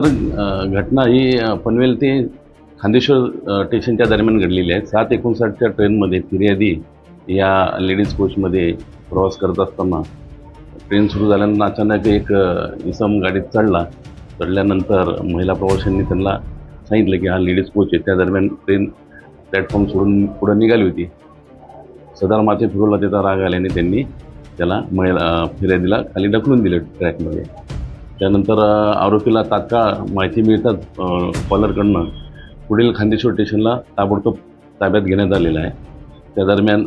घटना ही पनवेल ते खांदेश्वर स्टेशनच्या दरम्यान घडलेली आहे. सात एकोणसाठच्या ट्रेनमध्ये फिर्यादी या लेडीज कोचमध्ये प्रवास करत असताना ट्रेन सुरू झाल्यानंतर अचानक एक इसम गाडीत चढला. चढल्यानंतर महिला प्रवाशांनी त्यांना सांगितलं की हा लेडीज कोच आहे. त्या दरम्यान ट्रेन प्लॅटफॉर्म सोडून पुढं निघाली होती. सदार माथे फिरवला त्याचा राग आल्याने त्यांनी त्याला महिला फिर्यादीला खाली ढकलून दिलं ट्रॅकमध्ये. त्यानंतर आरोपीला तात्काळ माहिती मिळतात कॉलरकडनं पुढील खांदेश्वर स्टेशनला ताबडतोब ताब्यात घेण्यात आलेलं आहे. त्या दरम्यान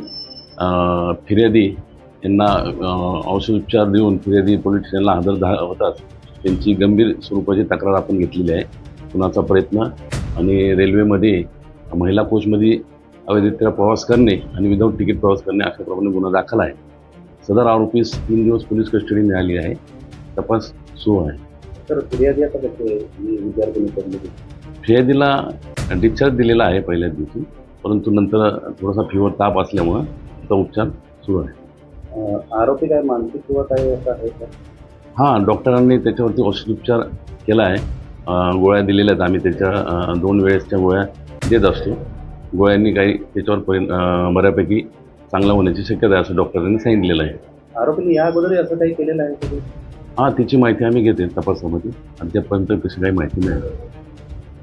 फिर्यादी यांना औषध औषधोपचार देऊन फिर्यादी पोलीस स्टेशनला हजर झा होताच त्यांची गंभीर स्वरूपाची तक्रार आपण घेतलेली आहे. पुन्हाचा प्रयत्न आणि रेल्वेमध्ये महिला कोचमध्ये अवैधरित्या प्रवास करणे आणि विदाऊट तिकीट प्रवास करणे अशा प्रमाणे गुन्हा दाखल आहे. सदर आरोपीस तीन दिवस पोलीस कस्टडी मिळाली आहे. तपास सुरू आहे. तर फिर्यादी आता कसे फिर्यादीला डिस्चार्ज दिलेला आहे पहिल्याच दिवशी परंतु नंतर थोडासा फिवर ताप असल्यामुळं त्याचा उपचार सुरू आहे. आरोपी काय मानसिक किंवा काय असं आहे का? हां डॉक्टरांनी त्याच्यावरती औषधोपचार केला आहे. गोळ्या दिलेल्या आहेत आम्ही त्याच्या दोन वेळेसच्या गोळ्या देत असतो. गोळ्यांनी काही त्याच्यावर परि बऱ्यापैकी चांगला होण्याची शक्यता आहे असं डॉक्टरांनी सांगितलेलं आहे. आरोपीने या अगोदर असं काही केलेलं आहे? हां तिची माहिती आम्ही घेते तपासामध्ये. अद्यापर्यंत तशी काही माहिती नाही